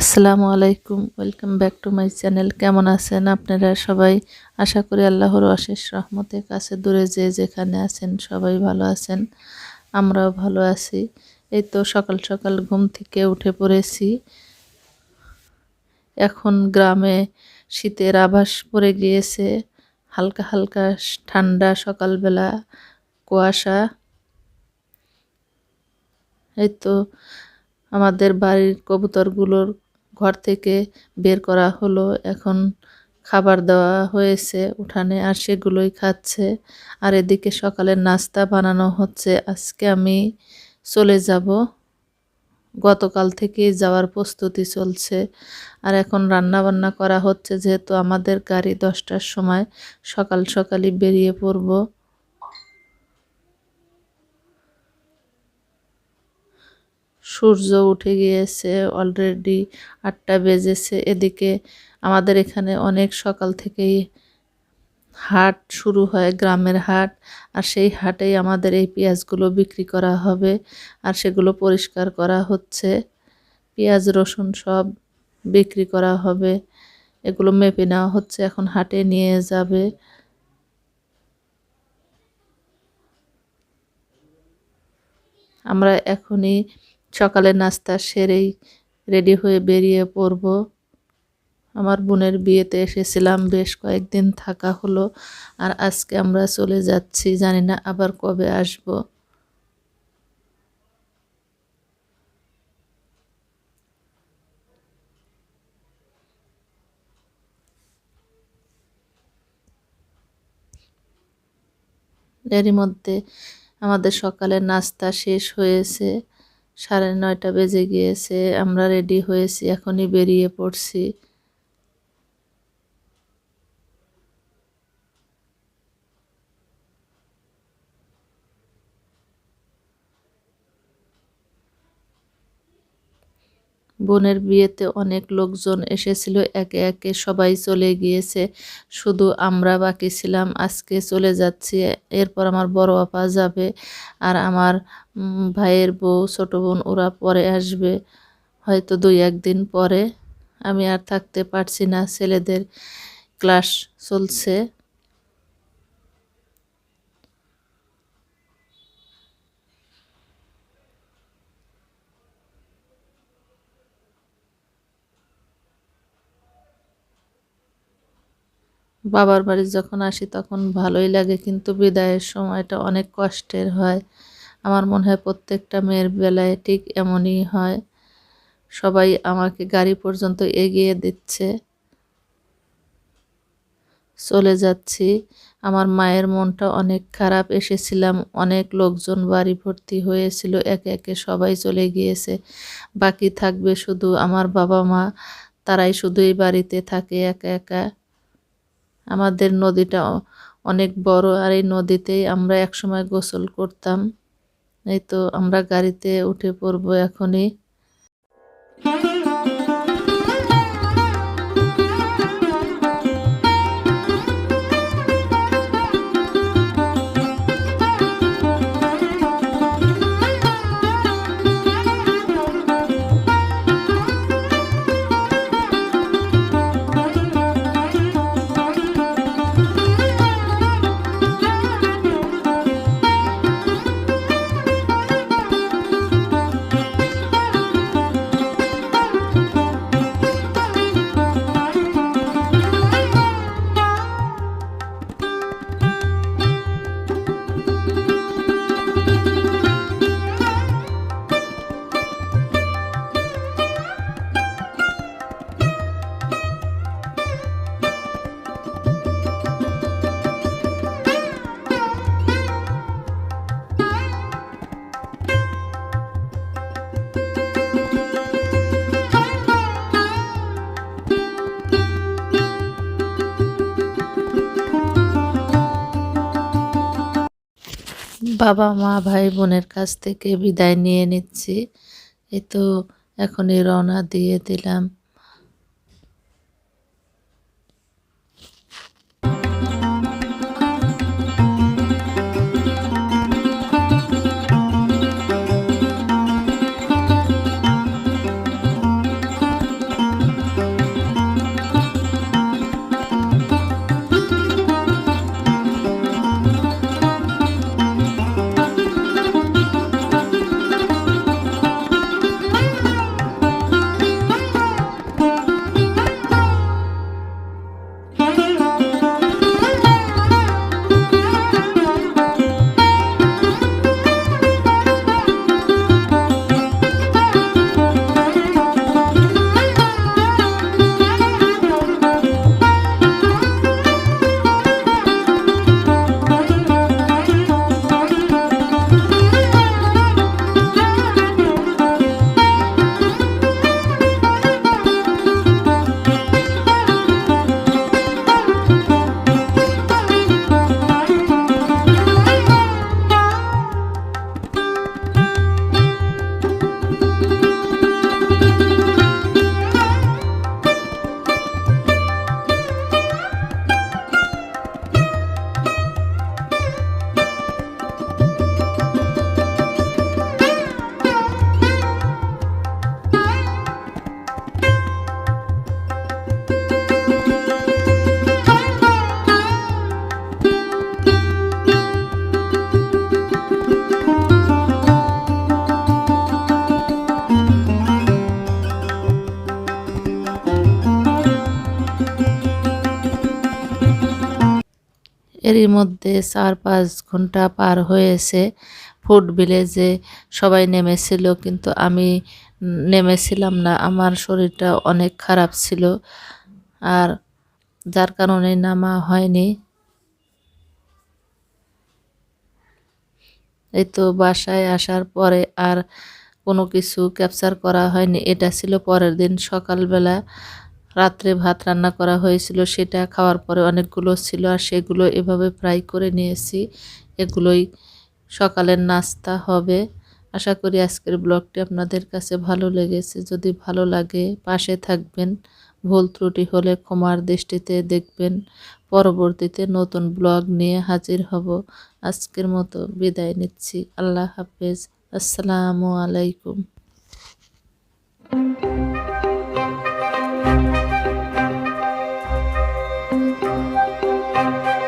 আসসালামু আলাইকুম, welcome back to my channel. কেমন আছেন আপনারা সবাই? আশা করি আল্লাহর অশেষ রহমতের কাছে দূরে যে যেখানে আছেন সবাই ভালো আছেন, আমরাও ভালো আছি। এই তো সকাল সকাল ঘুম থেকে উঠে পড়েছি। এখন গ্রামে শীতের আভাস পড়ে গিয়েছে। হালকা হালকা ঠান্ডা সকালবেলা কুয়াশা। এই তো আমাদের বাড়ির কবুতরগুলোর ঘর থেকে বের করা হলো। এখন খাবার দেওয়া হয়েছে, উঠানে আর সেগুলোই খাচ্ছে। আর এদিকে সকালের নাস্তা বানানো হচ্ছে। আজকে আমি চলে যাব। গতকাল থেকেই যাওয়ার প্রস্তুতি চলছে। আর এখন রান্না বান্না করা হচ্ছে, যেহেতু আমাদের গাড়ি দশটার সময় সকাল সকালই বেরিয়ে পড়ব। সূর্য উঠে গিয়েছে অলরেডি আটটা বেজেছে। এদিকে আমাদের এখানে অনেক সকাল থেকেই হাট শুরু হয়, গ্রামের হাট। আর সেই হাটেই আমাদের এই পেঁয়াজগুলো বিক্রি করা হবে আর সেগুলো পরিষ্কার করা হচ্ছে। পেঁয়াজ, রসুন সব বিক্রি করা হবে। এগুলো মেপে নেওয়া হচ্ছে, এখন হাটে নিয়ে যাবে। আমরা এখনই সকালের নাস্তা সেরেই রেডি হয়ে বেরিয়ে পড়ব। আমার বোনের বিয়েতে এসেছিলাম, বেশ কয়েকদিন থাকা হলো আর আজকে আমরা চলে যাচ্ছি, জানি না আবার কবে আসব। এরই মধ্যে আমাদের সকালের নাস্তা শেষ হয়েছে। সাড়ে নয়টা বেজে গিয়েছে আমরা রেডি হয়েছি এখনই বেরিয়ে পড়ছি। বোনের বিয়েতে অনেক লোকজন এসেছিল, একে একে সবাই চলে গিয়েছে। শুধু আমরা বাকি ছিলাম, আজকে চলে যাচ্ছি, এরপর আমার বড় আপা যাবে আর আমার ভাইয়ের বউ, ছোটো বোন, ওরা পরে আসবে। হয়তো দুই একদিন পরে। আমি আর থাকতে পারছি না, ছেলেদের ক্লাস চলছে। বাবার বাড়ি যখন আসি তখন ভালোই লাগে, কিন্তু বিদায়ের সময়টা অনেক কষ্টের হয়। আমার মনে হয় প্রত্যেকটা মেয়ের বেলায় ঠিক এমনই হয়। সবাই আমাকে গাড়ি পর্যন্ত এগিয়ে দিচ্ছে। চলে যাচ্ছি। আমার মায়ের মনটা অনেক খারাপ, এসেছিলাম। অনেক লোকজন বাড়ি ভর্তি হয়েছিল, একে একে সবাই চলে গিয়েছে। বাকি থাকবে শুধু আমার বাবা মা, তারাই শুধু এই বাড়িতে থাকে একা একা। আমাদের নদীটা অনেক বড় আর এই নদীতেই আমরা একসময় গোসল করতাম। এই তো আমরা গাড়িতে উঠে পড়ব এখনই। বাবা, মা, ভাই বোনের কাছ থেকে বিদায় নিয়ে নিচ্ছি। এই তো এখনই রওনা দিয়ে দিলাম। এরই মধ্যে চার পাঁচ ঘণ্টা পার হয়েছে ফুড ভিলেজে। সবাই নেমেছিল, কিন্তু আমি নেমেছিলাম না। আমার শরীরটা অনেক খারাপ ছিল আর যার কারণে নামা হয়নি। এই তো বাসায় আসার পরে আর কোনো কিছু ক্যাপচার করা হয়নি। এটা ছিল পরের দিন সকালবেলা। রাত্রে ভাত রান্না করা হয়েছিল, সেটা খাওয়ার পরে অনেকগুলো ছিল আর সেগুলো এভাবে ফ্রাই করে নিয়েছি। এগুলোই সকালের নাস্তা হবে। আশা করি আজকের ব্লগটি আপনাদের কাছে ভালো লেগেছে। যদি ভালো লাগে, পাশে থাকবেন। ভুল ত্রুটি হলে ক্ষমার দৃষ্টিতে দেখবেন। পরবর্তীতে নতুন ব্লগ নিয়ে হাজির হব। আজকের মতো বিদায় নিচ্ছি। আল্লাহ হাফেজ। আসসালামু আলাইকুম।